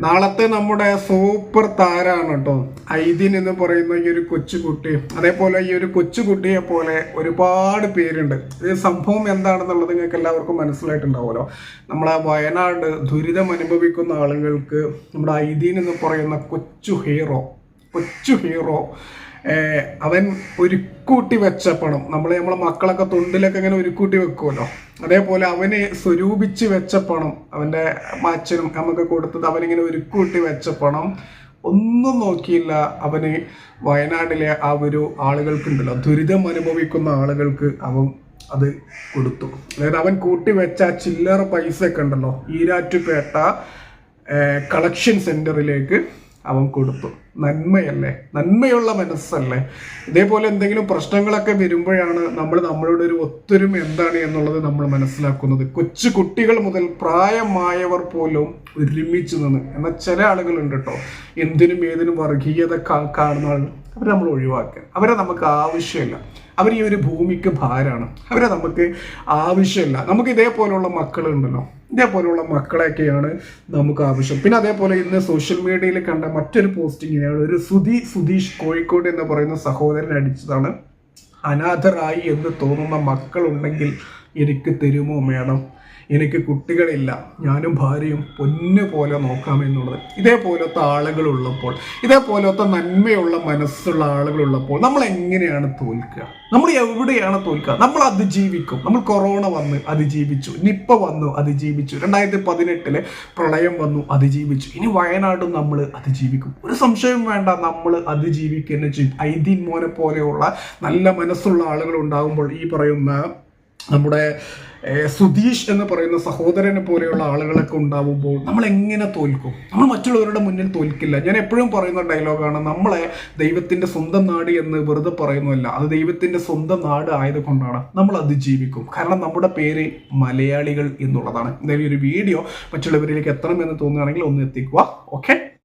നാളത്തെ നമ്മുടെ സൂപ്പർ താരാണ് കേട്ടോ. ഐദിൻ എന്ന് പറയുന്ന ഈ ഒരു കൊച്ചുകുട്ടി. അതേപോലെ ഈ ഒരു കൊച്ചുകുട്ടിയെ പോലെ ഒരുപാട് പേരുണ്ട്. ഇത് സംഭവം എന്താണെന്നുള്ളത് നിങ്ങൾക്ക് എല്ലാവർക്കും മനസ്സിലായിട്ടുണ്ടാവുമല്ലോ. നമ്മളെ വയനാട് ദുരിതം അനുഭവിക്കുന്ന ആളുകൾക്ക് നമ്മുടെ ഐദീൻ എന്ന് പറയുന്ന കൊച്ചു ഹീറോ കൊച്ചു ഹീറോ. അവൻ ഒരുക്കൂട്ടി വെച്ച പണം നമ്മൾ നമ്മളെ മക്കളൊക്കെ തൊണ്ടിലൊക്കെ ഇങ്ങനെ ഒരുക്കൂട്ടി വെക്കുമല്ലോ അതേപോലെ അവന് സ്വരൂപിച്ച് വെച്ച പണം അവന്റെ അച്ഛനും നമുക്ക് കൊടുത്തത് അവനിങ്ങനെ ഒരുക്കൂട്ടി വെച്ച പണം ഒന്നും നോക്കിയില്ല അവന് വയനാട്ടിലെ ആ ഒരു ആളുകൾക്കുണ്ടല്ലോ. ദുരിതം അനുഭവിക്കുന്ന ആളുകൾക്ക് അവൻ അത് കൊടുത്തു. അതായത് അവൻ കൂട്ടി വെച്ച ചില്ലറ പൈസ ഒക്കെ ഉണ്ടല്ലോ. ഈരാറ്റുപേട്ട കളക്ഷൻ സെന്ററിലേക്ക് അവൻ കൊടുത്തു. നന്മയല്ലേ? നന്മയുള്ള മനസ്സല്ലേ? ഇതേപോലെ എന്തെങ്കിലും പ്രശ്നങ്ങളൊക്കെ വരുമ്പോഴാണ് നമ്മൾ നമ്മളുടെ ഒരു ഒത്തൊരുമ എന്താണ് എന്നുള്ളത് നമ്മൾ മനസ്സിലാക്കുന്നത്. കൊച്ചു കുട്ടികൾ മുതൽ പ്രായമായവർ പോലും ഒരുമിച്ച് നിന്ന്. എന്നാൽ ചില ആളുകളുണ്ട് കേട്ടോ. എന്തിനും ഏതിനും വർഗീയത കാണുന്ന ആളുകൾ അവരെ നമ്മൾ ഒഴിവാക്കുക. അവരെ നമുക്ക് ആവശ്യമില്ല. അവർ ഈ ഒരു ഭൂമിക്ക് ഭാരമാണ്. അവരെ നമുക്ക് ആവശ്യമില്ല. നമുക്ക് ഇതേപോലെയുള്ള മക്കളുണ്ടല്ലോ. ഇതേപോലെയുള്ള മക്കളെയൊക്കെയാണ് നമുക്ക് ആവശ്യം. പിന്നെ അതേപോലെ ഇന്ന് സോഷ്യൽ മീഡിയയിൽ കണ്ട മറ്റൊരു പോസ്റ്റിങ്ങിനെയാണ് ഒരു സുധി സുധീഷ് കോഴിക്കോട് എന്ന് പറയുന്ന സഹോദരൻ അടിച്ചതാണ്. അനാഥരായി എന്ന് തോന്നുന്ന മക്കളുണ്ടെങ്കിൽ എനിക്ക് തരുമോ മേഡം എനിക്ക് കുട്ടികളില്ല ഞാനും ഭാര്യയും പൊന്നു പോലെ നോക്കാമെന്നുള്ളത് ഇതേപോലത്തെ ആളുകളുള്ളപ്പോൾ ഇതേപോലത്തെ നന്മയുള്ള മനസ്സുള്ള ആളുകളുള്ളപ്പോൾ നമ്മൾ എങ്ങനെയാണ് തോൽക്കുക? നമ്മൾ എവിടെയാണ് തോൽക്കുക? നമ്മൾ അതിജീവിക്കും. നമ്മൾ കൊറോണ വന്ന് അതിജീവിച്ചു. നിപ്പ വന്നു അതിജീവിച്ചു. രണ്ടായിരത്തി പതിനെട്ടിൽ പ്രളയം വന്നു അതിജീവിച്ചു. ഇനി വയനാടും നമ്മൾ അതിജീവിക്കും. ഒരു സംശയം വേണ്ട നമ്മൾ അതിജീവിക്കുന്ന തന്നെ മോനെ പോലെയുള്ള നല്ല മനസ്സുള്ള ആളുകൾ ഉണ്ടാകുമ്പോൾ ഈ പറയുന്ന നമ്മുടെ സുധീഷ് എന്ന് പറയുന്ന സഹോദരനെ പോലെയുള്ള ആളുകളൊക്കെ ഉണ്ടാവുമ്പോൾ നമ്മൾ എങ്ങനെ തോൽക്കും? നമ്മൾ മറ്റുള്ളവരുടെ മുന്നിൽ തോൽക്കില്ല. ഞാൻ എപ്പോഴും പറയുന്ന ഡയലോഗാണ് നമ്മളെ ദൈവത്തിന്റെ സ്വന്തം നാട് എന്ന് വെറുതെ പറയുന്നതല്ല. അത് ദൈവത്തിന്റെ സ്വന്തം നാട് ആയതുകൊണ്ടാണ് നമ്മൾ അത് ജീവിക്കും. കാരണം നമ്മുടെ പേര് മലയാളികൾ എന്നുള്ളതാണ്. എന്തായാലും ഒരു വീഡിയോ മറ്റുള്ളവരിലേക്ക് എത്തണമെന്ന് തോന്നുകയാണെങ്കിൽ ഒന്ന് എത്തിക്കുക. ഓക്കെ?